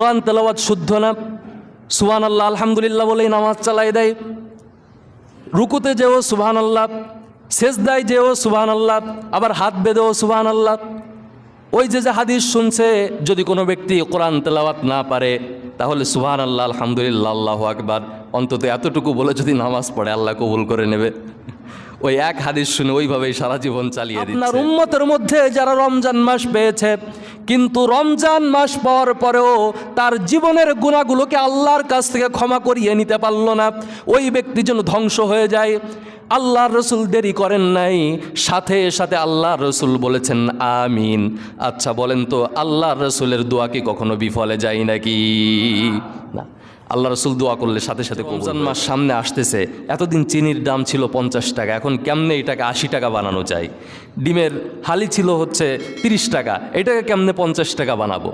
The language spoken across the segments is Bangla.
কোরআন তেলাওয়াত শুদ্ধ না? সুহান আল্লাহ আলহামদুলিল্লাহ বলেই নামাজ চালাই দেয়। রুকুতে যেও সুবহান আল্লাহ শেষদায় যেও সুবহান আল্লাহ আবার হাত বেঁধেও সুবহান আল্লাহ ওই যে যে হাদিস শুনছে, যদি কোনো ব্যক্তি কোরআন তেলাওয়াত না পারে, তাহলে সুবহান আল্লাহ আলহামদুলিল্লাহ, আল্লাহ আকবার। অন্তত এতটুকু বলে যদি নামাজ পড়ে, আল্লাহ কবুল করে নেবে। ওই এক হাদিস শুনে ওইভাবেই সারা জীবন চালিয়ে দিচ্ছে। আপনার উম্মতের মধ্যে যারা রমজান মাস পেয়েছে কিন্তু রমজান মাস পাওয়ার পরেও তার জীবনের গুণাগুলোকে আল্লাহর কাছ থেকে ক্ষমা করিয়ে নিতে পারল না। ওই ব্যক্তি যেন ধ্বংস হয়ে যায়। আল্লাহর রসুল দেরি করেন নাই। সাথে সাথে আল্লাহর রসুল বলেছেন আমিন। আচ্ছা বলেন তো আল্লাহর রসুলের দোয়া কি কখনো বিফলে যায় নাকি? না। আল্লাহ রসুল দোয়া করলে সাথে সাথে রমজান মাস সামনে আসতেছে। এতদিন চিনির দাম ছিল পঞ্চাশ টাকা এখন কেমনে এটাকে আশি টাকা বানানো চাই ডিমের হালি ছিল হচ্ছে তিরিশ টাকা এটাকে কেমনে পঞ্চাশ টাকা বানাবো?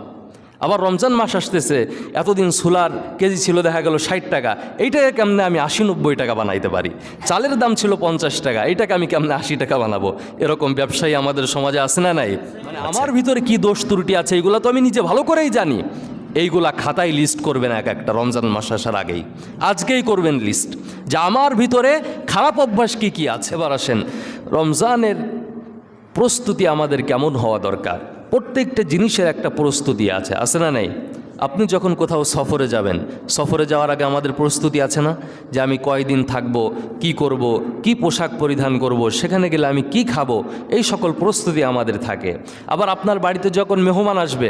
আবার রমজান মাস আসতেছে এতদিন সুলার কেজি ছিল দেখা গেল ষাট টাকা এইটাকে কেমনে আমি আশি নব্বই টাকা বানাইতে পারি? চালের দাম ছিল পঞ্চাশ টাকা এইটাকে আমি কেমনে আশি টাকা বানাবো? এরকম ব্যবসায়ী আমাদের সমাজে আছে না নাই? মানে আমার ভিতরে কি দোষ ত্রুটি আছে এগুলো তো আমি নিজে ভালো করেই জানি। এইগুলা খাতায় লিস্ট করবেন এক একটা, রমজান মাস আসার আগেই। আজকেই করবেন লিস্ট যে আমার ভিতরে খারাপ অভ্যাস কী কী আছে? এবার আসেন, রমজানের প্রস্তুতি আমাদের কেমন হওয়া দরকার? প্রত্যেকটা জিনিসের একটা প্রস্তুতি আছে আছে না নাই? আপনি যখন কোথাও সফরে যাবেন, সফরে যাওয়ার আগে আমাদের প্রস্তুতি আছে না? যে আমি কয়দিন থাকব, কি করব, কি পোশাক পরিধান করব, সেখানে গেলে আমি কি খাব, এই সকল প্রস্তুতি আমাদের থাকে। আবার আপনার বাড়িতে যখন মেহমান আসবে,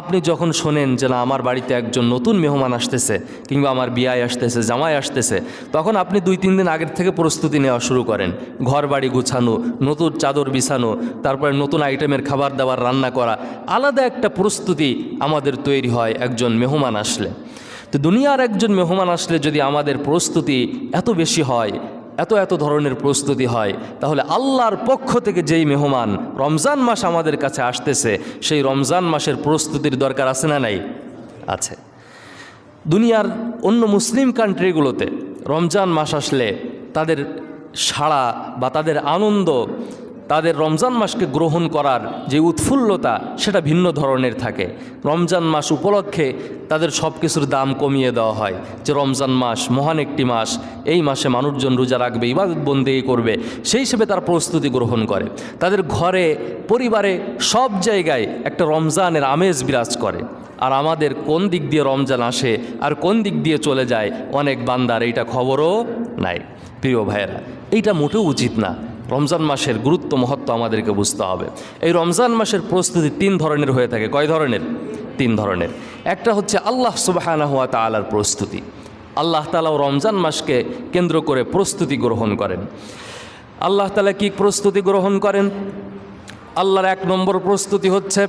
আপনি যখন শোনেন যে না, আমার বাড়িতে একজন নতুন মেহমান আসতেছে, কিংবা আমার বিয়ায় আসতেছে, জামাই আসতেছে, তখন আপনি দুই, তিন দিন আগের থেকে প্রস্তুতি নেওয়া শুরু করেন। ঘর বাড়ি গুছানো, নতুন চাদর বিছানো, তারপরে নতুন আইটেমের খাবার দাবার রান্না করা, আলাদা একটা প্রস্তুতি আমাদের তৈরি হয় একজন মেহমান আসলে। তো দুনিয়ার একজন মেহমান আসলে যদি আমাদের প্রস্তুতি এত বেশি হয়, এত এত ধরনের প্রস্তুতি হয়, তাহলে আল্লাহর পক্ষ থেকে যেই মেহমান রমজান মাস আমাদের কাছে আসতেছে, সেই রমজান মাসের প্রস্তুতির দরকার আছে না নাই? আছে। দুনিয়ার অন্য মুসলিম কান্ট্রিগুলোতে রমজান মাস আসলে তাদের সাড়া বা তাদের আনন্দ তাদের রমজান মাসকে গ্রহণ করার যে উৎফুল্লতা, সেটা ভিন্ন ধরনের থাকে। রমজান মাস উপলক্ষে তাদের সব কিছুর দাম কমিয়ে দেওয়া হয় যে রমজান মাস মহান একটি মাস, এই মাসে মানুষজন রোজা রাখবে, ইবাদত বন্দেগি করবে, সেই হিসেবে তার প্রস্তুতি গ্রহণ করে। তাদের ঘরে, পরিবারে সব জায়গায় একটা রমজানের আমেজ বিরাজ করে। আর আমাদের কোন দিক দিয়ে রমজান আসে আর কোন দিক দিয়ে চলে যায়, অনেক বান্দার এইটা খবরও নাই। প্রিয় ভাইয়েরা, এইটা মোটেও উচিত না রমজান মাসের গুরুত্ব, মহত্ব আমাদেরকে বুঝতে হবে। এই রমজান মাসের প্রস্তুতি তিন ধরনের হয়ে থাকে। কয় ধরনের? তিন ধরনের। একটা হচ্ছে আল্লাহ সুবাহানা হুয়া তালার প্রস্তুতি। আল্লাহ তালাও রমজান মাসকে কেন্দ্র করে প্রস্তুতি গ্রহণ করেন। আল্লাহ তালা কি প্রস্তুতি গ্রহণ করেন? আল্লাহর এক নম্বর প্রস্তুতি হচ্ছে,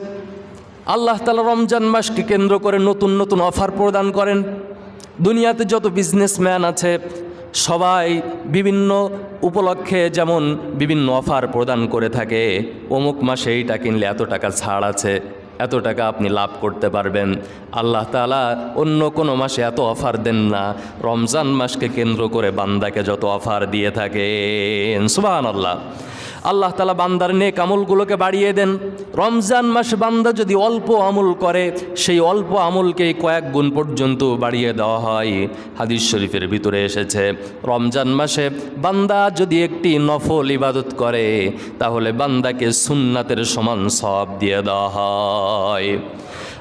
আল্লাহ তালা রমজান মাসকে কেন্দ্র করে নতুন নতুন অফার প্রদান করেন। দুনিয়াতে যত বিজনেসম্যান আছে সবাই বিভিন্ন উপলক্ষে যেমন বিভিন্ন অফার প্রদান করে থাকে, অমুক মাসে এইটা কিনলে এত টাকা ছাড় আছে, এত টাকা আপনি লাভ করতে পারবেন। আল্লাহ তালা অন্য কোনো মাসে এত অফার দেন না। রমজান মাসকে কেন্দ্র করে বান্দাকে যত অফার দিয়ে থাকে সুবাহ আল্লাহ আল্লাহ তালা বান্দার নেক আমলগুলোকে বাড়িয়ে দেন। রমজান মাস বান্দা যদি অল্প আমল করে, সেই অল্প আমলকে কয়েক গুণ পর্যন্ত বাড়িয়ে দেওয়া হয়। হাদিস শরীফের ভিতরে এসেছে, রমজান মাসে বান্দা যদি একটি নফল ইবাদত করে, তাহলে বান্দাকে সুন্নাতের সমান সব দিয়ে দেওয়া হয়।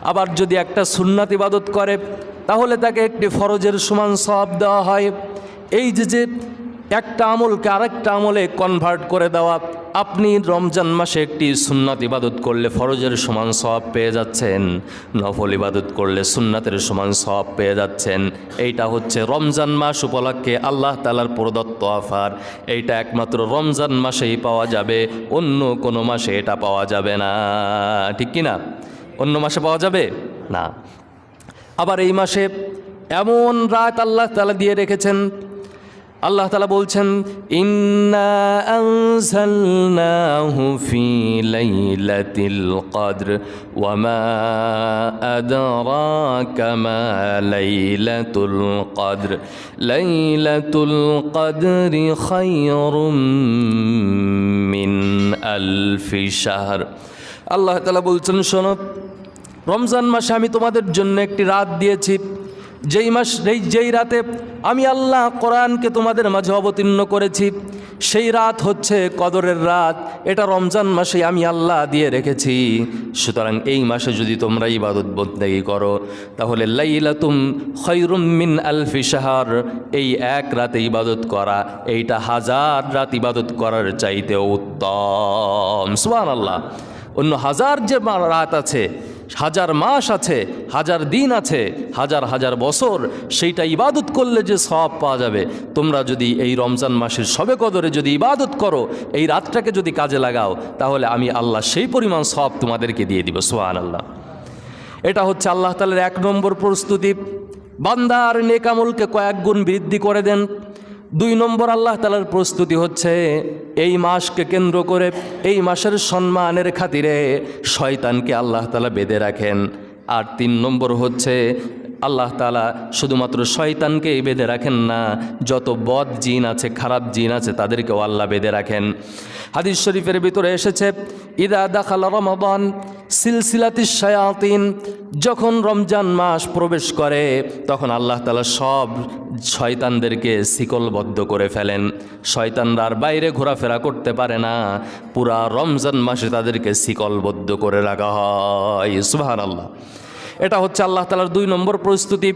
আবার যদি একটা সুন্নাত ইবাদত করে, তাহলে তাকে একটি ফরজের সমান সব দেওয়া হয়। এই যে যে একটা আমলকে আরেকটা আমলে কনভার্ট করে দেওয়া। আপনি রমজান মাসে একটি সুন্নাত ইবাদত করলে ফরজের সমান সব পেয়ে যাচ্ছেন। নফল ইবাদত করলে সুন্নাতের সমান সব পেয়ে যাচ্ছেন। এইটা হচ্ছে রমজান মাস উপলক্ষে আল্লাহ তালার প্রদত্ত আফার এইটা একমাত্র রমজান মাসেই পাওয়া যাবে, অন্য কোনো মাসে এটা পাওয়া যাবে না। ঠিক কি না অন্য মাসে পাওয়া যাবে? না। আবার এই মাসে এমন রাত আল্লাহ তালা দিয়ে রেখেছেন আল্লাহ তালা বলছেন, ইন্না আনজালনাহু ফি লাইলাতিল কদর, ওয়া মা আদরাকা মা লাইলাতুল কদর। লাইলাতুল কদরি খায়রুম মিন আলফি আল্লাহ তালা বলছেন, শোনো, রমজান মাসে আমি তোমাদের জন্য একটি রাত দিয়েছি। যেই মাস এই যেই রাতে আমি আল্লাহ কোরআনকে তোমাদের মাঝে অবতীর্ণ করেছি, সেই রাত হচ্ছে কদরের রাত। এটা রমজান মাসে আমি আল্লাহ দিয়ে রেখেছি। সুতরাং এই মাসে যদি তোমরা ইবাদত বন্দেগি করো, তাহলে লাইলাতুম খৈরুম মিন আলফি শাহর। এই এক রাতে ইবাদত করা, এইটা হাজার রাত ইবাদত করার চাইতে উত্তম। সুবহান আল্লাহ অন্য হাজার যে রাত আছে হাজার মাস আছে, হাজার দিন আছে, হাজার হাজার বছর। সেইটা ইবাদত করলে যে সব পাওয়া যাবে। তোমরা যদি এই রমজান মাসের সবে কদরে যদি ইবাদত করো, এই রাতটাকে যদি কাজে লাগাও, তাহলে আমি আল্লাহ সেই পরিমাণ সব তোমাদেরকে দিয়ে দিব সোহান আল্লাহ এটা হচ্ছে আল্লাহ তালের এক নম্বর প্রস্তুতি। বান্দার নেকামলকে কয়েক গুণ বৃদ্ধি করে দেন। দুই নম্বর আল্লাহ তালার প্রস্তুতি হচ্ছে এই মাসকে কেন্দ্র করে এই মাসের সম্মানের খাতিরে শয়তানকে আল্লাহ তালা বেঁধে রাখেন। আর তিন নম্বর হচ্ছে আল্লাহ তালা শুধুমাত্র শয়তানকেই বেঁধে রাখেন না, যত বদ জিন আছে, খারাপ জিন আছে, তাদেরকেও আল্লাহ বেঁধে রাখেন। হাদিস শরীফের ভিতরে এসেছে, ইদা দাখাল রমাবান সিলসিলাতি শায়াতিন যখন রমজান মাস প্রবেশ করে, তখন আল্লাহ তালা সব শয়তানদেরকে শিকলবদ্ধ করে ফেলেন। শয়তানরা আর বাইরে ঘোরাফেরা করতে পারে না, পুরা রমজান মাসে তাদেরকে শিকলবদ্ধ করে রাখা হয়। সুবাহান আল্লাহ এটা হচ্ছে আল্লাহ তালার দুই নম্বর প্রস্তুতি।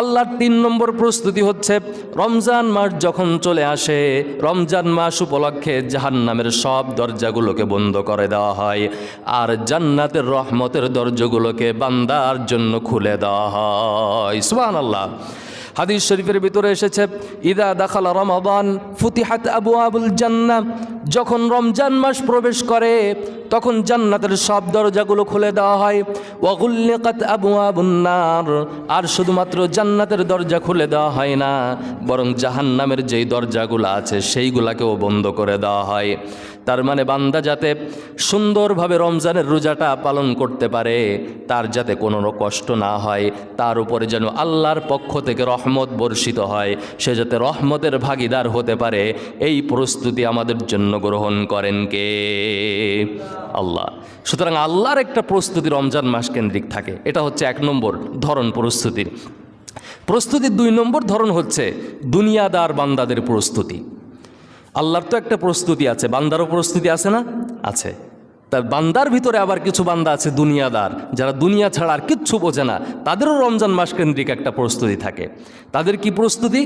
আল্লাহর তিন নম্বর প্রস্তুতি হচ্ছে রমজান মাস যখন চলে আসে, রমজান মাস উপলক্ষে জাহান্নামের সব দরজাগুলোকে বন্ধ করে দেওয়া হয় আর জান্নাতের রহমতের দরজাগুলোকে বান্দার জন্য খুলে দেওয়া হয়। সুবাহ আল্লাহ হাদিস শরীফের ভিতরে এসেছে, ইদা দাখালা রমাবান ফুতিহাত আবু আবুল জান্না যখন রমজান মাস প্রবেশ করে, তখন জান্নাতের সব দরজাগুলো খুলে দেওয়া হয়। ওয়াগুল্লিকাত আবু আবুন্নার আর শুধুমাত্র জান্নাতের দরজা খুলে দেওয়া হয় না, বরং জাহান্নামের যেই দরজাগুলো আছে, সেইগুলাকেও বন্ধ করে দেওয়া হয়। তার মানে বান্দা যাতে সুন্দরভাবে রমজানের রোজাটা পালন করতে পারে, তার যাতে কোনো কষ্ট না হয়, তার উপরে যেন আল্লাহর পক্ষ থেকে রহমত বর্ষিত হয়, সে যাতে রহমতের ভাগিদার হতে পারে, এই প্রস্তুতি আমাদের জন্য গ্রহণ করেন কে? আল্লাহ। সুতরাং আল্লাহর একটা প্রস্তুতি রমজান মাস কেন্দ্রিক থাকে। এটা হচ্ছে এক নম্বর ধরন প্রস্তুতির প্রস্তুতির দুই নম্বর ধরন হচ্ছে দুনিয়াদার বান্দাদের প্রস্তুতি। আল্লাহর তো একটা প্রস্তুতি আছে। বান্দারও প্রস্তুতি আছে না? আছে। তার বান্দার ভিতরে আবার কিছু বান্দা আছে দুনিয়াদার, যারা দুনিয়া ছাড়া আর কিচ্ছু বোঝে না। তাদেরও রমজান মাস কেন্দ্রিক একটা প্রস্তুতি থাকে। তাদের কি প্রস্তুতি?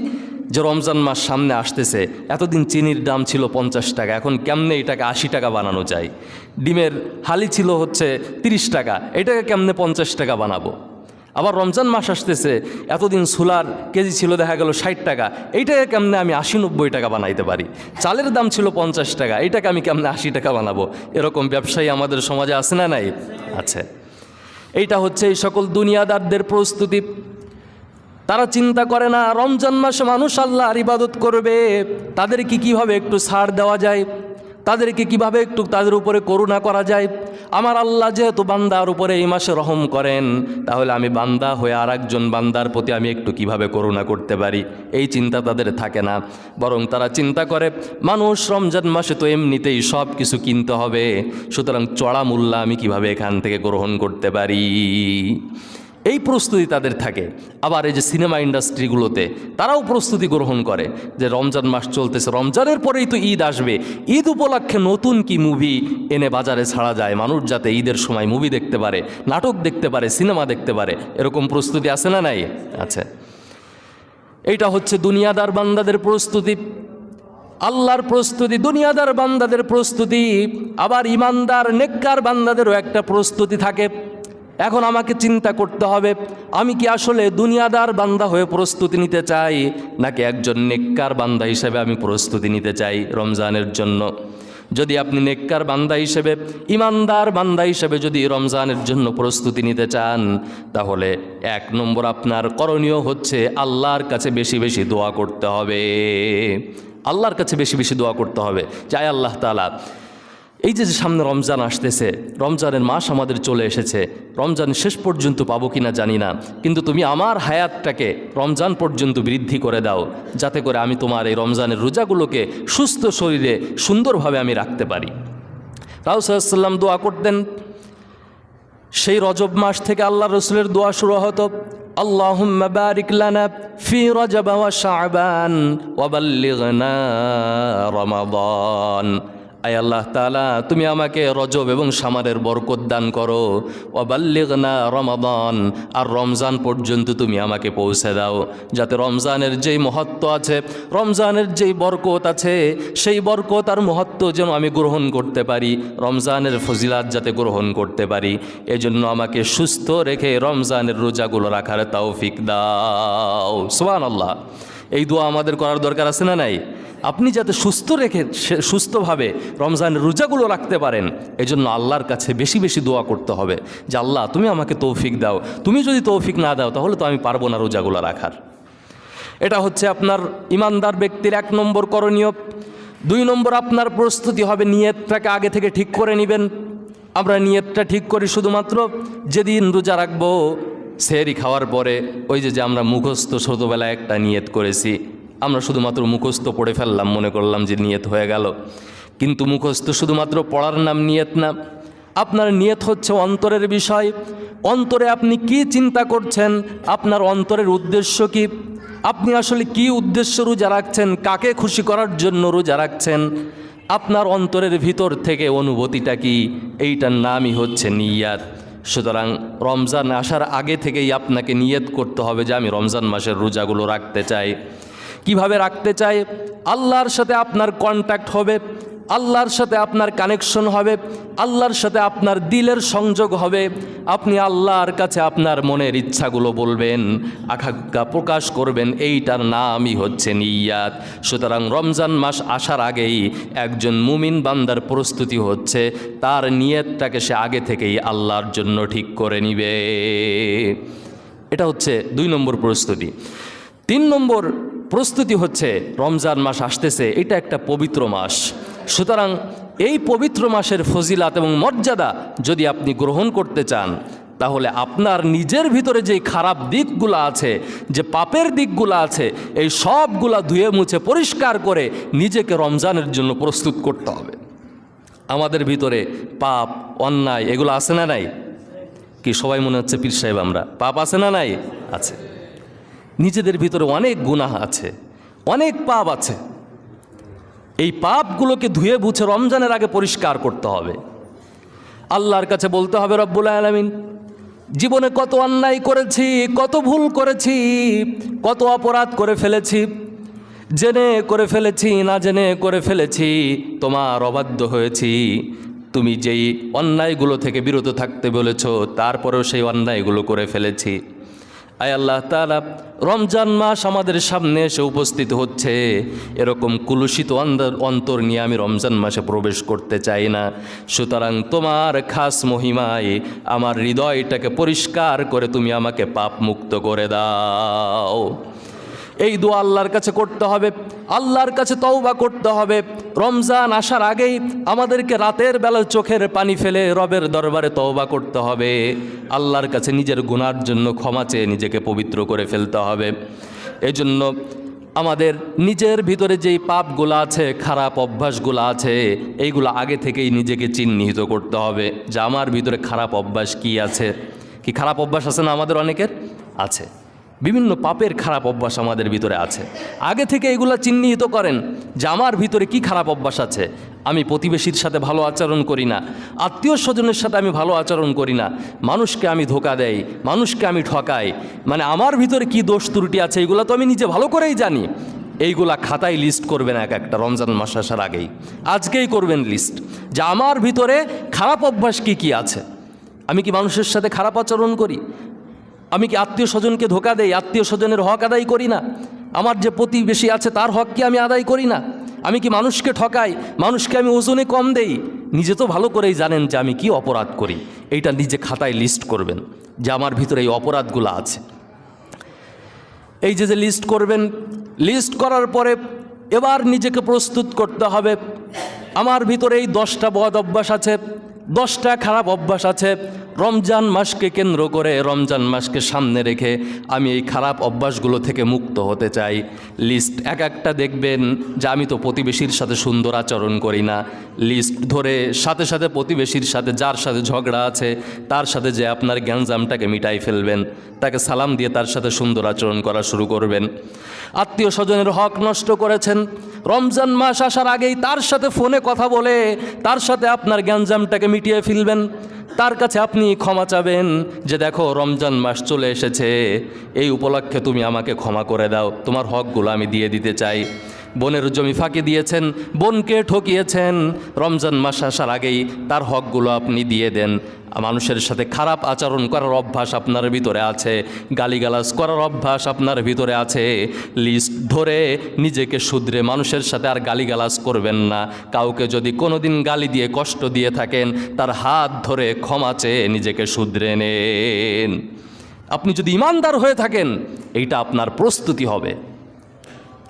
যে রমজান মাস সামনে আসতেছে, এতদিন চিনির দাম ছিল পঞ্চাশ টাকা, এখন কেমনে এটাকে আশি টাকা বানানো যায়? ডিমের হালি ছিল হচ্ছে তিরিশ টাকা, এটাকে কেমনে পঞ্চাশ টাকা বানাবো? আবার রমজান মাস আসতেছে, এতদিন সোলার কেজি ছিল, দেখা গেল ষাট টাকা। এইটাকে কেমনে আমি আশি নব্বই টাকা বানাইতে পারি? চালের দাম ছিল পঞ্চাশ টাকা, এইটাকে আমি কেমনে আশি টাকা বানাবো? এরকম ব্যবসায়ী আমাদের সমাজে আছে না নাই? আছে। এইটা হচ্ছে এই সকল দুনিয়াদারদের প্রস্তুতি। তারা চিন্তা করে না, রমজান মাসে মানুষ আল্লাহর ইবাদত করবে। তাদেরকে কীভাবে একটু ছাড় দেওয়া যায়? তাদেরকে কীভাবে একটু তাদের উপরে করুণা করা যায়? আমার আল্লাহ যেহেতু বান্দার উপরে এই মাসে রহম করেন, তাহলে আমি বান্দা হয়ে আর একজন বান্দার প্রতি আমি একটু কীভাবে করুণা করতে পারি? এই চিন্তা তাদের থাকে না। বরং তারা চিন্তা করে, মানুষ রমজান মাসে তো এমনিতেই সব কিছু কিনতে হবে, সুতরাং চড়া মূল্য আমি কীভাবে এখান থেকে গ্রহণ করতে পারি? এই প্রস্তুতি তাদের থাকে। আবার এই যে সিনেমা ইন্ডাস্ট্রিগুলোতে তারাও প্রস্তুতি গ্রহণ করে যে রমজান মাস চলতেছে। রমজানের পরেই তো ঈদ আসবে। ঈদ উপলক্ষে নতুন কি মুভি এনে বাজারে ছাড়া যায়? মানুষ যাতে ঈদের সময় মুভি দেখতে পারে, নাটক দেখতে পারে, সিনেমা দেখতে পারে, এরকম প্রস্তুতি আছে না নাই? আছে। এইটা হচ্ছে দুনিয়াদার বান্দাদের প্রস্তুতি। আল্লাহর প্রস্তুতি, দুনিয়াদার বান্দাদের প্রস্তুতি। আবার ইমানদার, নেককার বান্দাদেরও একটা প্রস্তুতি থাকে। এখন আমাকে চিন্তা করতে হবে, আমি কি আসলে দুনিয়াদার বান্দা হয়ে প্রস্তুতি নিতে চাই, নাকি একজন নেককার বান্দা হিসেবে আমি প্রস্তুতি নিতে চাই রমজানের জন্য? যদি আপনি নেককার বান্দা হিসেবে, ইমানদার বান্দা হিসেবে যদি রমজানের জন্য প্রস্তুতি নিতে চান, তাহলে এক নম্বর আপনার করণীয় হচ্ছে আল্লাহর কাছে বেশি বেশি দোয়া করতে হবে। আল্লাহর কাছে বেশি বেশি দোয়া করতে হবে। চাই আল্লাহ তালা এই যে যে সামনে রমজান আসতেছে রমজানের মাস আমাদের চলে এসেছে রমজান শেষ পর্যন্ত পাবো কিনা জানি না কিন্তু তুমি আমার হায়াতটাকে রমজান পর্যন্ত বৃদ্ধি করে দাও যাতে করে আমি তোমার এই রমজানের রোজাগুলোকে সুস্থ শরীরে সুন্দরভাবে আমি রাখতে পারি রাউসাল্লাম দোয়া করতেন সেই রজব মাস থেকে আল্লাহ রসুলের দোয়া শুরু হতো اللهم بارك لنا في رجب وشعبان وبلغنا رمضان আয় আল্লাহ তালা তুমি আমাকে রজব এবং সামারের বরকত দান করো। ওবাল্লিগনা রমাদান, আর রমজান পর্যন্ত তুমি আমাকে পৌঁছে দাও। যাতে রমজানের যেই মহত্ব আছে, রমজানের যেই বরকত আছে, সেই বরকত আর মহত্ব যেন আমি গ্রহণ করতে পারি, রমজানের ফজিলাত যাতে গ্রহণ করতে পারি। এজন্য আমাকে সুস্থ রেখে রমজানের রোজাগুলো রাখার তৌফিক দাও। সোহান আল্লাহ এই দোয়া আমাদের করার দরকার আছে না নাই? আপনি যাতে সুস্থ রেখে সুস্থভাবে রমজানের রোজাগুলো রাখতে পারেন, এজন্য আল্লাহর কাছে বেশি বেশি দোয়া করতে হবে যে, আল্লাহ, তুমি আমাকে তৌফিক দাও। তুমি যদি তৌফিক না দাও, তাহলে তো আমি পারব না রোজাগুলো রাখার। এটা হচ্ছে আপনার ইমানদার ব্যক্তির এক নম্বর করণীয়। দুই নম্বর, আপনার প্রস্তুতি হবে নিয়তটাকে আগে থেকে ঠিক করে নেবেন। আমরা নিয়তটা ঠিক করি শুধুমাত্র, যেদিন রোজা রাখব সেহরি খাওয়ার পরে ওই যে যে আমরা মুখস্থ ছোটোবেলায় একটা নিয়ত করেছি, আমরা শুধুমাত্র মুখস্থ পড়ে ফেললাম, মনে করলাম যে নিয়ত হয়ে গেল। কিন্তু মুখস্থ শুধুমাত্র পড়ার নাম নিয়ত না, আপনার নিয়ত হচ্ছে অন্তরের বিষয়। অন্তরে আপনি কি চিন্তা করছেন? আপনার অন্তরের উদ্দেশ্য কি? আপনি আসলে কি উদ্দেশ্য রোজা রাখছেন? কাকে খুশি করার জন্য রোজা রাখছেন? আপনার অন্তরের ভিতর থেকে অনুভূতিটা কি? এইটার নামই হচ্ছে নিয়াত। সুতরাং রমজান আসার আগে থেকেই আপনাকে নিয়ত করতে হবে যে আমি রমজান মাসের রোজাগুলো রাখতে চাই। কীভাবে রাখতে চাই? আল্লাহর সাথে আপনার কন্ট্যাক্ট হবে। আল্লাহর সাথে আপনার কানেকশন হবে, আল্লাহর সাথে আপনার দিলের সংযোগ হবে। আপনি আল্লাহর কাছে আপনার মনের ইচ্ছাগুলো বলবেন, আকাঙ্ক্ষা প্রকাশ করবেন, এইটার নামই হচ্ছে নিয়াত। সুতরাং রমজান মাস আসার আগেই একজন মুমিন বান্দার প্রস্তুতি হচ্ছে, তার নিয়তটাকে সে আগে থেকেই আল্লাহর জন্য ঠিক করে নিবে। এটা হচ্ছে দুই নম্বর প্রস্তুতি। তিন নম্বর প্রস্তুতি হচ্ছে, রমজান মাস আসতেছে, এটা একটা পবিত্র মাস। সুতরাং এই পবিত্র মাসের ফজিলাত এবং মর্যাদা যদি আপনি গ্রহণ করতে চান, তাহলে আপনার নিজের ভিতরে যে খারাপ দিকগুলো আছে, যে পাপের দিকগুলো আছে, এই সবগুলা ধুয়ে মুছে পরিষ্কার করে নিজেকে রমজানের জন্য প্রস্তুত করতে হবে। আমাদের ভিতরে পাপ, অন্যায়, এগুলো আছে না নাই? কি সবাই মনে হচ্ছে পীর সাহেব আমরা? পাপ আছে না নাই? আছে। নিজেদের ভিতরে অনেক গুনাহ আছে, অনেক পাপ আছে। এই পাপগুলোকে ধুয়ে বুঝে রমজানের আগে পরিষ্কার করতে হবে। আল্লাহর কাছে বলতে হবে, রব্বুল আলমিন, জীবনে কত অন্যায় করেছি, কত ভুল করেছি, কত অপরাধ করে ফেলেছি, জেনে করে ফেলেছি, না জেনে করে ফেলেছি, তোমার অবাধ্য হয়েছি। তুমি যেই অন্যায়গুলো থেকে বিরত থাকতে বলেছ, তারপরেও সেই অন্যায়গুলো করে ফেলেছি। আয় আল্লাহ তালা রমজান মাস আমাদের সামনে এসে উপস্থিত হচ্ছে। এরকম কুলুষিত অন্তর অন্তর নিয়ে আমি রমজান মাসে প্রবেশ করতে চাই না। সুতরাং তোমার খাস মহিমায় আমার হৃদয়টাকে পরিষ্কার করে তুমি আমাকে পাপ মুক্ত করে দাও। এই দোয়া আল্লাহর কাছে করতে হবে। আল্লাহর কাছে তওবা করতে হবে। রমজান আসার আগেই আমাদেরকে রাতের বেলা চোখের পানি ফেলে রবের দরবারে তওবা করতে হবে। আল্লাহর কাছে নিজের গুনার জন্য ক্ষমা চেয়ে নিজেকে পবিত্র করে ফেলতে হবে। এজন্য আমাদের নিজের ভিতরে যেই পাপগুলো আছে, খারাপ অভ্যাসগুলো আছে, এইগুলো আগে থেকেই নিজেকে চিহ্নিত করতে হবে। যে আমার ভিতরে খারাপ অভ্যাস কি আছে? কি খারাপ অভ্যাস আছে না আমাদের অনেকের? আছে। বিভিন্ন পাপের খারাপ অভ্যাস আমাদের ভিতরে আছে। আগে থেকে এগুলো চিহ্নিত করেন যে আমার ভিতরে কি খারাপ অভ্যাস আছে। আমি প্রতিবেশীর সাথে ভালো আচরণ করি না, আত্মীয় স্বজনের সাথে আমি ভালো আচরণ করি না, মানুষকে আমি ধোকা দেই, মানুষকে আমি ঠকাই মানে আমার ভিতরে কি দোষ ত্রুটি আছে এগুলো তো আমি নিজে ভালো করেই জানি। এইগুলা খাতায় লিস্ট করবেন এক একটা, রমজান মাস আসার আগেই। আজকেই করবেন লিস্ট যে আমার ভিতরে খারাপ অভ্যাস কি কি আছে? আমি কি মানুষের সাথে খারাপ আচরণ করি? আমি কি আত্মীয় স্বজনকে ধোকা দেই? আত্মীয় স্বজনের হক আদায় করি না। আমার যে প্রতিবেশী আছে, তার হক কি আমি আদায় করি না? আমি কি মানুষকে ঠকাই? মানুষকে আমি ওজনে কম দেই? নিজে তো ভালো করেই জানেন যে আমি কি অপরাধ করি। এইটা নিজে খাতায় লিস্ট করবেন যে আমার ভিতরে এই অপরাধগুলো আছে। এই যে যে লিস্ট করবেন লিস্ট করার পরে এবার নিজেকে প্রস্তুত করতে হবে। আমার ভিতরে এই দশটা বদ অভ্যাস আছে। দশটা খারাপ অভ্যাস আছে। রমজান মাসকে কেন্দ্র করে রমজান মাসকে সামনে রেখে আমি এই খারাপ অভ্যাসগুলো থেকে মুক্ত হতে চাই। লিস্ট এক একটা দেখবেন যে আমি তো প্রতিবেশীর সাথে সুন্দর আচরণ করি না। লিস্ট ধরে সাথে সাথে প্রতিবেশীর সাথে যার সাথে ঝগড়া আছে, তার সাথে যে আপনার গ্যাঞ্জামটাকে মিটাই ফেলবেন, তাকে সালাম দিয়ে তার সাথে সুন্দর আচরণ করা শুরু করবেন। আত্মীয় স্বজনের হক নষ্ট করেছেন। রমজান মাস আসার আগেই তার সাথে ফোনে কথা বলে, তার সাথে আপনার গ্যাঞ্জামটাকে মিটিয়ে ফেলবেন। তার কাছে আপনি ক্ষমা চাবেন যে দেখো, রমজান মাস চলে এসেছে। এই উপলক্ষে তুমি আমাকে ক্ষমা করে দাও। তোমার হকগুলো আমি দিয়ে দিতে চাই। বোনের জমি ফাঁকি দিয়েছেন, বোনকে ঠকিয়েছেন। রমজান মাস আসার আগেই তার হকগুলো আপনি দিয়ে দেন। মানুষের সাথে খারাপ আচরণ করার অভ্যাস আপনার ভিতরে আছে, গালিগালাজ করার অভ্যাস আপনার ভিতরে আছে। লিস্ট ধরে নিজেকে শুধরে মানুষের সাথে আর গালিগালাজ করবেন না। কাউকে যদি কোনোদিন গালি দিয়ে কষ্ট দিয়ে থাকেন, তার হাত ধরে ক্ষমা চেয়ে নিজেকে শুধরে নেন। আপনি যদি ইমানদার হয়ে থাকেন, এইটা আপনার প্রস্তুতি হবে।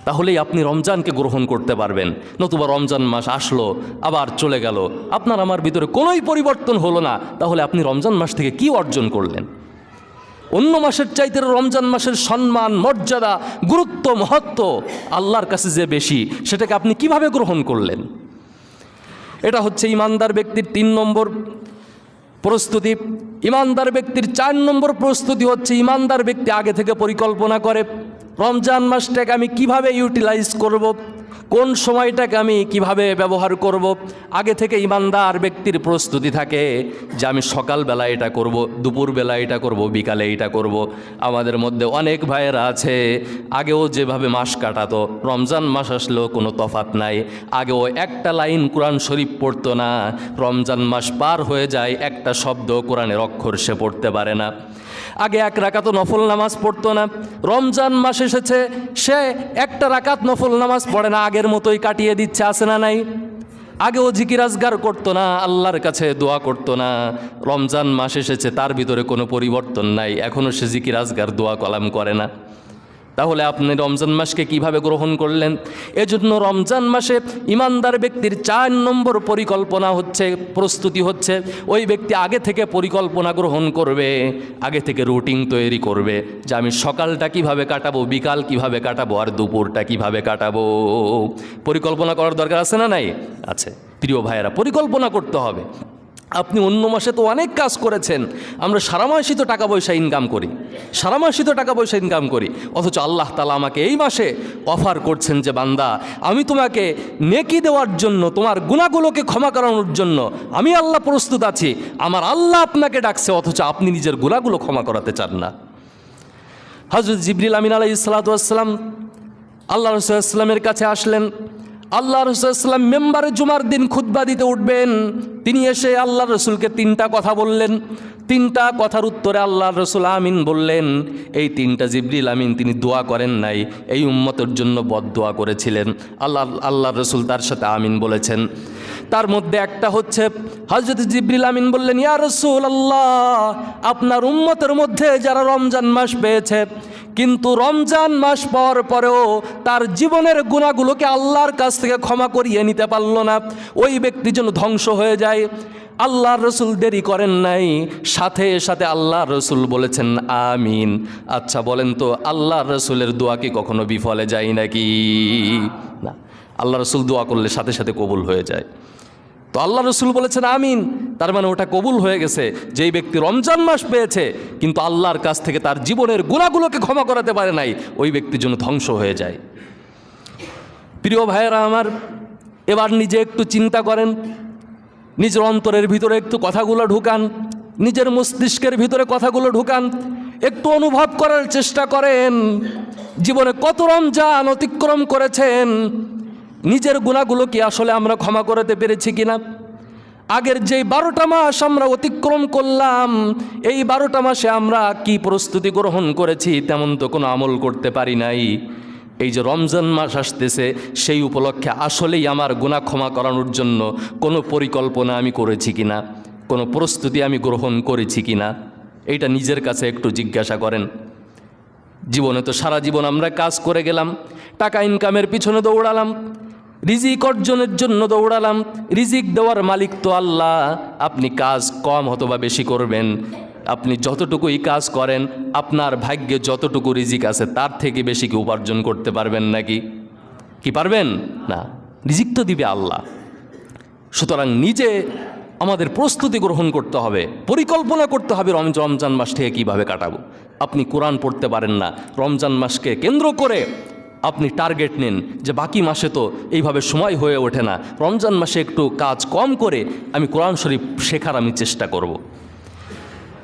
তাহলেই আপনি রমজানকে গ্রহণ করতে পারবেন। নতুবা রমজান মাস আসলো, আবার চলে গেল। আপনার আমার ভিতরে কোনোই পরিবর্তন হলো না। তাহলে আপনি রমজান মাস থেকে কি অর্জন করলেন? অন্য মাসের চাইতে রমজান মাসের সম্মান, মর্যাদা, গুরুত্ব, মহত্ব আল্লাহর কাছে যে বেশি, সেটাকে আপনি কীভাবে গ্রহণ করলেন? এটা হচ্ছে ইমানদার ব্যক্তির তিন নম্বর প্রস্তুতি। ইমানদার ব্যক্তির চার নম্বর প্রস্তুতি হচ্ছে ইমানদার ব্যক্তি আগে থেকে পরিকল্পনা করে। রমজান মাসটাকে আমি কীভাবে ইউটিলাইজ করব। কোন সময়টাকে আমি কীভাবে ব্যবহার করব। আগে থেকে ইমানদার ব্যক্তির প্রস্তুতি থাকে যে আমি সকালবেলা এটা করব, দুপুরবেলা এটা করব, বিকালে এটা করব আমাদের মধ্যে অনেক ভাইয়েরা আছে, আগেও যেভাবে মাস কাটাতো, রমজান মাস আসলেও কোনো তফাত নাই আগেও একটা লাইন কোরআন শরীফ পড়তো না, রমজান মাস পার হয়ে যায়, একটা শব্দ কোরআনের অক্ষর সে পড়তে পারে না আগে এক রাকাত নফল নামাজ পড়তো না। রমজান মাস এসেছে, সে একটা রাকাত নফল নামাজ পড়ে না, আগের মতোই কাটিয়ে দিচ্ছে আসে না নাই? আগেও জিকিরাজগার করতো না, আল্লাহর কাছে দোয়া করতো না। রমজান মাস এসেছে, তার ভিতরে কোনো পরিবর্তন নাই এখনও সে জিকিরাজগার দোয়া কলাম করে না। তাহলে আপনি রমজান মাসকে কীভাবে গ্রহণ করলেন? এজন্য রমজান মাসে ইমানদার ব্যক্তির চার নম্বর পরিকল্পনা হচ্ছে, প্রস্তুতি হচ্ছে, ওই ব্যক্তি আগে থেকে পরিকল্পনা গ্রহণ করবে, আগে থেকে রুটিন তৈরি করবে যে আমি সকালটা কীভাবে কাটাবো, বিকাল কীভাবে কাটাবো, আর দুপুরটা কীভাবে কাটাবো। পরিকল্পনা করার দরকার আছে না নাই? আছে। প্রিয় ভাইয়েরা, পরিকল্পনা করতে হবে। আপনি অন্য মাসে তো অনেক কাজ করেছেন, আমরা সারা মাসই তো টাকা পয়সা ইনকাম করি। সারা মাসই তো টাকা পয়সা ইনকাম করি। অথচ আল্লাহ তালা আমাকে এই মাসে অফার করছেন যে, বান্দা, আমি তোমাকে নেকি দেওয়ার জন্য, তোমার গুণাগুলোকে ক্ষমা করানোর জন্য আমি আল্লাহ প্রস্তুত আছি। আমার আল্লাহ আপনাকে ডাকছে, অথচ আপনি নিজের গুণাগুলো ক্ষমা করাতে চান না। হজরত জিবরিল আমিন আলাই ইসলাতাম আল্লাহ রসুলামের কাছে আসলেন। আল্লাহ রসুলাম মেম্বারে জুমার দিন খুদ্া দিতে উঠবেন। তিনি এসে আল্লাহ রসুলকে তিনটা কথা বললেন। তিনটা কথার উত্তরে আল্লাহ রসুল আমিন বললেন, এই তিনটা জিবরিল আমিন তিনি দোয়া করেন নাই, এই উম্মতের জন্য বদ দোয়া করেছিলেন। আল্লাহ আল্লাহ রসুল তার সাথে আমিন বলেছেন। তার মধ্যে একটা হচ্ছে হজরত জিবরিল আমিন বললেন, ইয়া রসুল আল্লাহ আপনার উম্মতের মধ্যে যারা রমজান মাস পেয়েছে কিন্তু রমজান মাস পাওয়ার পরেও তার জীবনের গুণাগুলোকে আল্লাহর কাছ থেকে ক্ষমা করিয়ে নিতে পারল না। ওই ব্যক্তি যেন ধ্বংস হয়ে যায়। আল্লাহর রসুল দেরি করেন নাই। সাথে সাথে আল্লাহ রসুল বলেছেন, আমিন। আচ্ছা বলেন তো আল্লাহ রসুলের দোয়া কি কখনো বিফলে যায় নাকি? না। আল্লাহ রসুল দোয়া করলে সাথে সাথে কবুল হয়ে যায়। তো আল্লাহ রসুল বলেছেন, আমিন। তার মানে ওটা কবুল হয়ে গেছে। যেই ব্যক্তি রমজান মাস পেয়েছে, কিন্তু আল্লাহর কাছ থেকে তার জীবনের গুণাগুলোকে ক্ষমা করাতে পারে নাই, ওই ব্যক্তির জন্য ধ্বংস হয়ে যায়। প্রিয় ভাইয়েরা আমার, এবার নিজে একটু চিন্তা করেন নিজের অন্তরের ভিতরে একটু কথাগুলো ঢুকান, নিজের মস্তিষ্কের ভিতরে কথাগুলো ঢুকান, একটু অনুভব করার চেষ্টা করেন। জীবনে কত রমজান অতিক্রম করেছেন নিজের গুণাগুলো কি আসলে আমরা ক্ষমা করাতে পেরেছি কিনা? আগের যেই বারোটা মাস আমরা অতিক্রম করলাম, এই বারোটা মাসে আমরা কি প্রস্তুতি গ্রহণ করেছি তেমন তো কোনো আমল করতে পারি নাই। এই যে রমজান মাস আসতেছে, সেই উপলক্ষে আসলেই আমার গুণা ক্ষমা করানোর জন্য কোনো পরিকল্পনা আমি করেছি কিনা? কোনো প্রস্তুতি আমি গ্রহণ করেছি কিনা? এইটা নিজের কাছে একটু জিজ্ঞাসা করেন। জীবনে তো সারা জীবন আমরা কাজ করে গেলাম, টাকা ইনকামের পিছনে দৌড়ালাম রিজিক অর্জনের জন্য দৌড়ালাম। রিজিক দেওয়ার মালিক তো আল্লাহ। আপনি কাজ কম অথবা বেশি করবেন। আপনি যতটুকুই কাজ করেন, আপনার ভাগ্যে যতটুকু রিজিক আছে, তার থেকে বেশি কি উপার্জন করতে পারবেন নাকি? কি পারবেন? না। রিজিক তো দিবে আল্লাহ। সুতরাং নিজে আমাদের প্রস্তুতি গ্রহণ করতে হবে। পরিকল্পনা করতে হবে রম রমজান থেকে কীভাবে কাটাবো। আপনি কোরআন পড়তে পারেন না। রমজান মাসকে কেন্দ্র করে আপনি টার্গেট নিন যে বাকি মাসে তো এইভাবে সময় হয়ে ওঠে না। রমজান মাসে একটু কাজ কম করে আমি কোরআন শরীফ শেখার আমি চেষ্টা করব।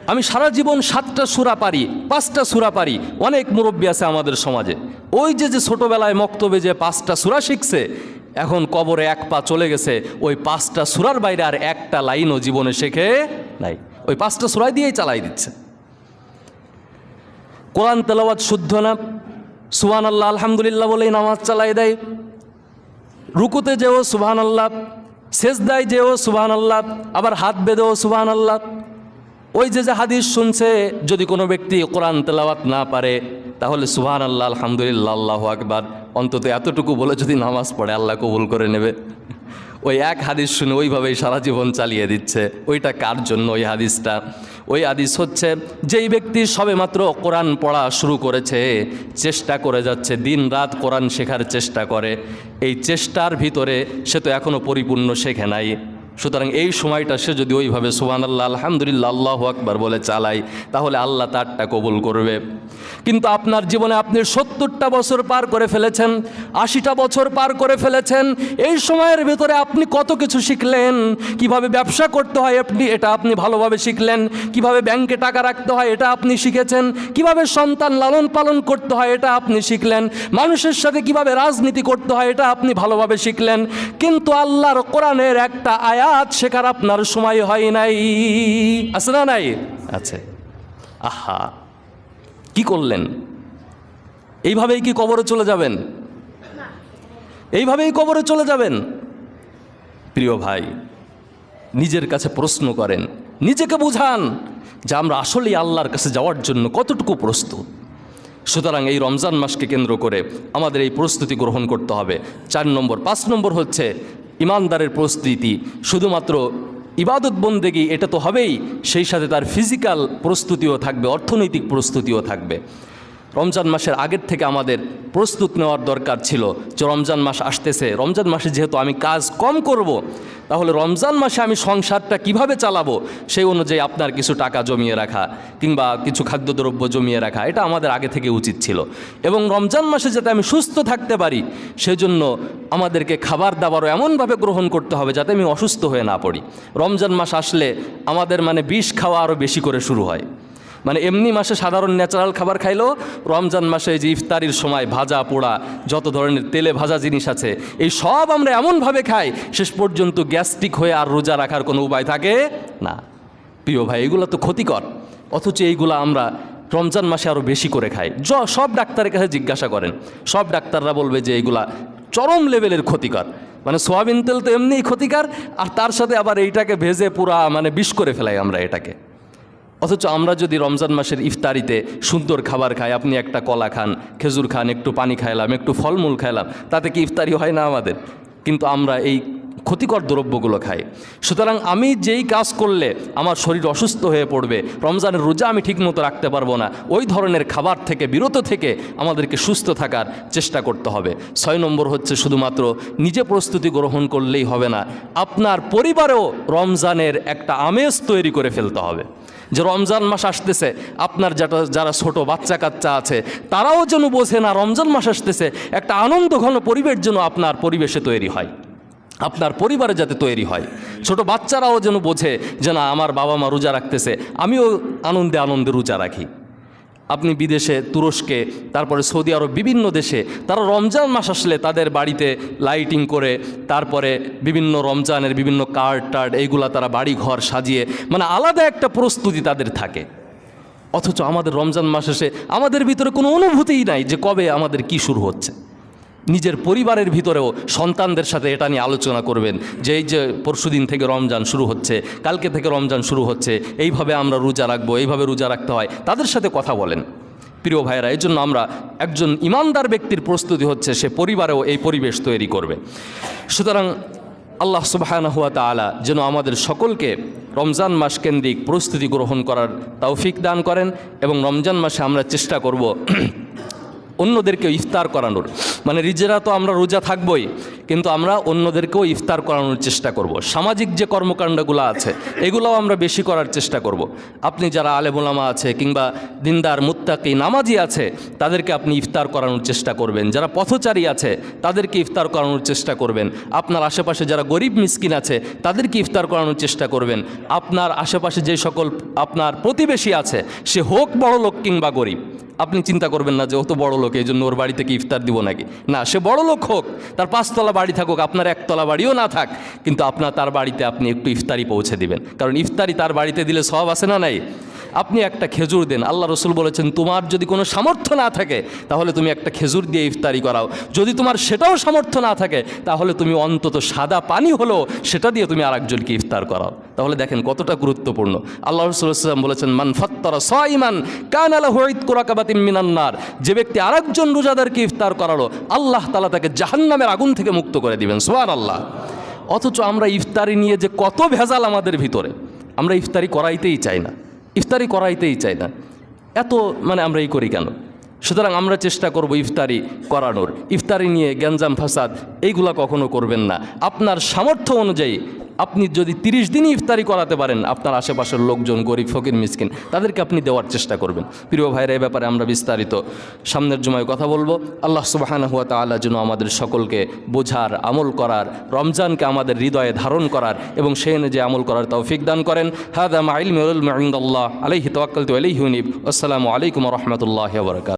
আমি সারা জীবন সাতটা সুরা পারি, পাঁচটা সুরা পারি, অনেক মুরব্বী আছে আমাদের সমাজে। ওই যে যে ছোটোবেলায় মক্তবে যে পাঁচটা সুরা শিখছে, এখন কবরে এক পা চলে গেছে, ওই পাঁচটা সুরার বাইরে আর একটা লাইনও জীবনে শেখে নাই। ওই পাঁচটা সুরাই দিয়েই চালাই দিচ্ছে। কোরআন তেলাওয়াত শুদ্ধ না সুহান আল্লাহ আলহামদুলিল্লাহ বলেই নামাজ চালাই দেয়। রুকুতে যেও সুবহান আল্লাহ শেষ সেজদায় যেও সুবহান আল্লাহ আবার হাত বেঁধেও সুবহান আল্লাহ ওই যে যে হাদিস শুনছে, যদি কোনো ব্যক্তি কোরআন তেলাওয়াত না পারে, তাহলে সুহান আল্লাহ আলহামদুলিল্লাহ, আল্লাহ আকবার। অন্তত এতটুকু বলে যদি নামাজ পড়ে, আল্লাহ কবুল করে নেবে। ওই এক হাদিস শুনে ওইভাবেই সারা জীবন চালিয়ে দিচ্ছে। ওইটা কার জন্য ওই হাদিসটা? ওই আদিস হচ্ছে যেই ব্যক্তি সবেমাত্র কোরআন পড়া শুরু করেছে, চেষ্টা করে যাচ্ছে দিন রাত কোরআন শেখার চেষ্টা করে। এই চেষ্টার ভিতরে সে তো এখনও পরিপূর্ণ শেখে নাই। সুতরাং এই সময়টা সে যদি ওইভাবে সুবান আল্লাহ আলহামদুলিল্লাহ, আল্লাহ আকবার বলে চালায়, তাহলে আল্লাহ তারটা কবুল করবে। কিন্তু আপনার জীবনে আপনি সত্তরটা বছর পার করে ফেলেছেন, আশিটা বছর পার করে ফেলেছেন, এই সময়ের ভিতরে আপনি কত কিছু শিখলেন? কীভাবে ব্যবসা করতে হয় আপনি, এটা আপনি ভালোভাবে শিখলেন। কীভাবে ব্যাংকে টাকা রাখতে হয়, এটা আপনি শিখেছেন। কীভাবে সন্তান লালন পালন করতে হয়, এটা আপনি শিখলেন। মানুষের সাথে কীভাবে রাজনীতি করতে হয়, এটা আপনি ভালোভাবে শিখলেন। কিন্তু আল্লাহর কোরআনের একটা আয়াত শেখার আপনার সময় হয় নাই। আছে না নাই? আছে। আহা, কি করলেন? এইভাবেই কি কবরে চলে যাবেন? এইভাবেই কবরে চলে যাবেন? প্রিয় ভাই, নিজের কাছে প্রশ্ন করেন, নিজেকে বুঝান যে আমরা আসলেই আল্লাহর কাছে যাওয়ার জন্য কতটুকু প্রস্তুত। সুতরাং এই রমজান মাসকে কেন্দ্র করে আমাদের এই প্রস্তুতি গ্রহণ করতে হবে। চার নম্বর, পাঁচ নম্বর হচ্ছে ইমানদারের প্রস্তুতি। শুধুমাত্র ইবাদত বন্দেগি এটা তো হবেই, সেই সাথে তার ফিজিক্যাল প্রস্তুতিও থাকবে, অর্থনৈতিক প্রস্তুতিও থাকবে। রমজান মাসের আগের থেকে আমাদের প্রস্তুত নেওয়ার দরকার ছিল যে রমজান মাস আসতেছে। রমজান মাসে যেহেতু আমি কাজ কম করব। তাহলে রমজান মাসে আমি সংসারটা কীভাবে চালাবো সেই অনুযায়ী আপনার কিছু টাকা জমিয়ে রাখা কিংবা কিছু খাদ্যদ্রব্য জমিয়ে রাখা, এটা আমাদের আগে থেকে উচিত ছিল। এবং রমজান মাসে যাতে আমি সুস্থ থাকতে পারি, সেজন্য আমাদেরকে খাবার দাবারও এমনভাবে গ্রহণ করতে হবে যাতে আমি অসুস্থ হয়ে না পড়ি। রমজান মাস আসলে আমাদের মানে বিষ খাওয়া আরও বেশি করে শুরু হয়। মানে এমনি মাসে সাধারণ ন্যাচারাল খাবার খাইলেও রমজান মাসে যে ইফতারির সময় ভাজা, পোড়া, যত ধরনের তেলে ভাজা জিনিস আছে, এই সব আমরা এমনভাবে খাই, শেষ পর্যন্ত গ্যাস্ট্রিক হয়ে আর রোজা রাখার কোনো উপায় থাকে না। প্রিয় ভাই, এগুলো তো ক্ষতিকর। অথচ এইগুলো আমরা রমজান মাসে আরও বেশি করে খাই। য, সব ডাক্তারের কাছে জিজ্ঞাসা করেন। সব ডাক্তাররা বলবে যে এইগুলা চরম লেভেলের ক্ষতিকর। মানে সোয়াবিন তেল তো এমনিই ক্ষতিকর, আর তার সাথে আবার এইটাকে ভেজে পুরা মানে বিষ করে ফেলাই আমরা এটাকে। অথচ আমরা যদি রমজান মাসের ইফতারিতে সুন্দর খাবার খাই, আপনি একটা কলা খান, খেজুর খান, একটু পানি খাইলাম, একটু ফলমূল খাইলাম, তাতে কি ইফতারি হয় না আমাদের? কিন্তু আমরা এই ক্ষতিকর দ্রব্যগুলো খাই। সুতরাং আমি যেই কাজ করলে আমার শরীর অসুস্থ হয়ে পড়বে, রমজানের রোজা আমি ঠিকমতো রাখতে পারব না, ওই ধরনের খাবার থেকে, বিরত থেকে আমাদেরকে সুস্থ থাকার চেষ্টা করতে হবে। ছয় নম্বর হচ্ছে শুধুমাত্র নিজে প্রস্তুতি গ্রহণ করলেই হবে না, আপনার পরিবারেও রমজানের একটা আমেজ তৈরি করে ফেলতে হবে। যে রমজান মাস আসতেছে, আপনার যারা যারা ছোট বাচ্চা কাচ্চা আছে, তারাও যেন বোঝে না রমজান মাস আসতেছে, একটা আনন্দ ঘন পরিবেশ যেন আপনার পরিবেশে তৈরি হয়। আপনার পরিবারে যাতে তৈরি হয়। ছোট বাচ্চারাও যেন বোঝে যে না, আমার বাবা মা রোজা রাখতেছে, আমিও আনন্দে আনন্দে রোজা রাখি। আপনি বিদেশে, তুরস্কে, তারপরে সৌদি আরব, বিভিন্ন দেশে, তারা রমজান মাস আসলে তাদের বাড়িতে লাইটিং করে, তারপরে বিভিন্ন রমজানের বিভিন্ন কার্ড টার্ড এইগুলা তারা বাড়ি ঘর সাজিয়ে মানে আলাদা একটা প্রস্তুতি তাদের থাকে। অথচ আমাদের রমজান মাস এসে আমাদের ভিতরে কোনো অনুভূতিই নাই যে কবে আমাদের কি শুরু হচ্ছে। নিজের পরিবারের ভিতরেও সন্তানদের সাথে এটা নিয়ে আলোচনা করবেন যে এই যে পরশুদিন থেকে রমজান শুরু হচ্ছে, কালকে থেকে রমজান শুরু হচ্ছে, এইভাবে আমরা রোজা রাখব, এইভাবে রোজা রাখতে হয়, তাদের সাথে কথা বলেন। প্রিয় ভাইয়েরা এই জন্য আমরা একজন ইমানদার ব্যক্তির প্রস্তুতি হচ্ছে সে পরিবারেও এই পরিবেশ তৈরি করবে। সুতরাং আল্লাহ সুবাহান হুয়া তালা যেন আমাদের সকলকে রমজান মাস কেন্দ্রিক প্রস্তুতি গ্রহণ করার তৌফিক দান করেন এবং রমজান মাসে আমরা চেষ্টা করব অন্যদেরকে ইফতার করানোর। মানে রিজেরা তো আমরা রোজা থাকবই, কিন্তু আমরা অন্যদেরকেও ইফতার করানোর চেষ্টা করব। সামাজিক যে কর্মকাণ্ডগুলো আছে, এগুলোও আমরা বেশি করার চেষ্টা করব। আপনি যারা আলেমুলামা আছে কিংবা দিনদার, মুত্তাকি, নামাজি আছে, তাদেরকে আপনি ইফতার করানোর চেষ্টা করবেন। যারা পথচারী আছে, তাদেরকে ইফতার করানোর চেষ্টা করবেন। আপনার আশেপাশে যারা গরিব মিসকিন আছে, তাদেরকে ইফতার করানোর চেষ্টা করবেন। আপনার আশেপাশে যে সকল, আপনার প্রতিবেশী আছে, সে হোক বড় লোক কিংবা গরিব, আপনি চিন্তা করবেন না যে ও তো বড় লোক এই জন্য ওর বাড়ি থেকে ইফতার দিব নাকি? না, সে বড় লোক হোক, তার পাঁচতলা বাড়ি থাকুক, আপনার একতলা বাড়িও না থাক, কিন্তু আপনার, তার বাড়িতে আপনি একটু ইফতারি পৌঁছে দিবেন। কারণ ইফতারি তার বাড়িতে দিলে সব আসে না নাই? আপনি একটা খেজুর দেন। আল্লাহ রসুল বলেছেন, তোমার যদি কোনো সামর্থ্য না থাকে, তাহলে তুমি একটা খেজুর দিয়ে ইফতারি করাও। যদি তোমার সেটাও সামর্থ্য না থাকে, তাহলে তুমি অন্তত সাদা পানি হলো সেটা দিয়ে তুমি আরেকজনকে ইফতার করাও। তাহলে দেখেন কতটা গুরুত্বপূর্ণ। আল্লাহ রসুল রসুলাম বলেছেন, মান ফত্তরা সাইমান কান আলা হুইত কোরাকাবাতিম মিনান্নার যে ব্যক্তি আরেকজন রোজাদারকে ইফতার করালো, আল্লাহ তালা তাকে জাহান্নামের আগুন থেকে মুক্ত করে দিবেন। সোয়ার আল্লাহ অথচ আমরা ইফতারি নিয়ে যে কত ভেজাল আমাদের ভিতরে, আমরা ইফতারি করাইতেই চাই না। ইফতারি করাইতেই চাই না। এত মানে আমরা এই করি কেন? সুতরাং আমরা চেষ্টা করব ইফতারি করানোর। ইফতারি নিয়ে গ্যাঞ্জাম, ফাসাদ, এইগুলা কখনো করবেন না। আপনার সামর্থ্য অনুযায়ী আপনি যদি তিরিশ দিনই ইফতারি করাতে পারেন, আপনার আশেপাশের লোকজন, গরিব, ফকির, মিসকিন, তাদেরকে আপনি দেওয়ার চেষ্টা করবেন। প্রিয় ভাইরা, এ ব্যাপারে আমরা বিস্তারিত সামনের জমায় কথা বলব। আল্লাহ সুবাহানা হুয়া তালা যেন আমাদের সকলকে বোঝার, আমল করার, রমজানকে আমাদের হৃদয়ে ধারণ করার এবং সে যে আমল করার তৌফিক দান করেন। হাদা মাইল মিউল মাইন্দাল্লাহ আলাইহি তওয়াক্কালতু আলাইহি উনিব। আসসালামু আলাইকুম রহমতুল্লাহ বরকাত